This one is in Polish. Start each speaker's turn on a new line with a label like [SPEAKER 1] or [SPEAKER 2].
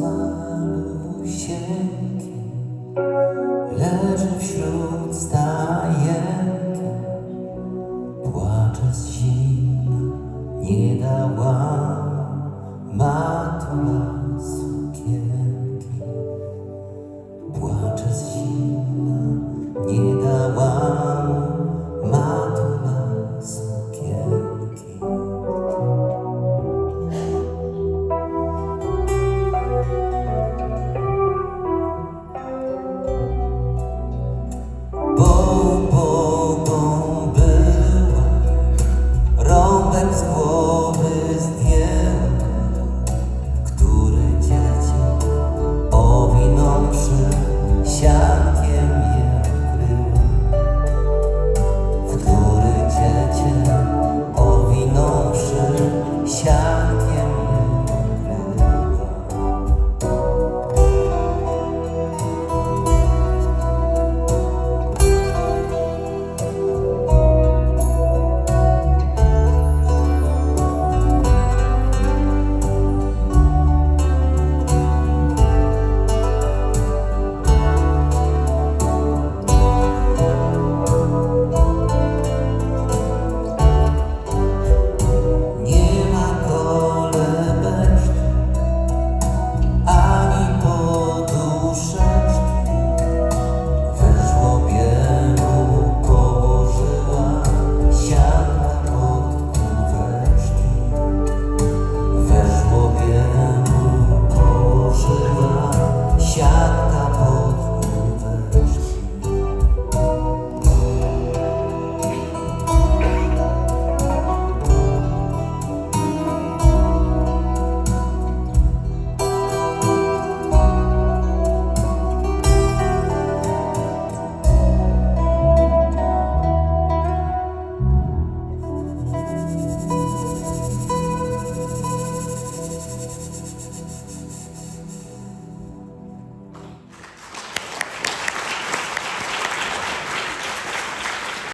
[SPEAKER 1] malusieńki Leży wśród stajek Płacze z zimna, nie dała matura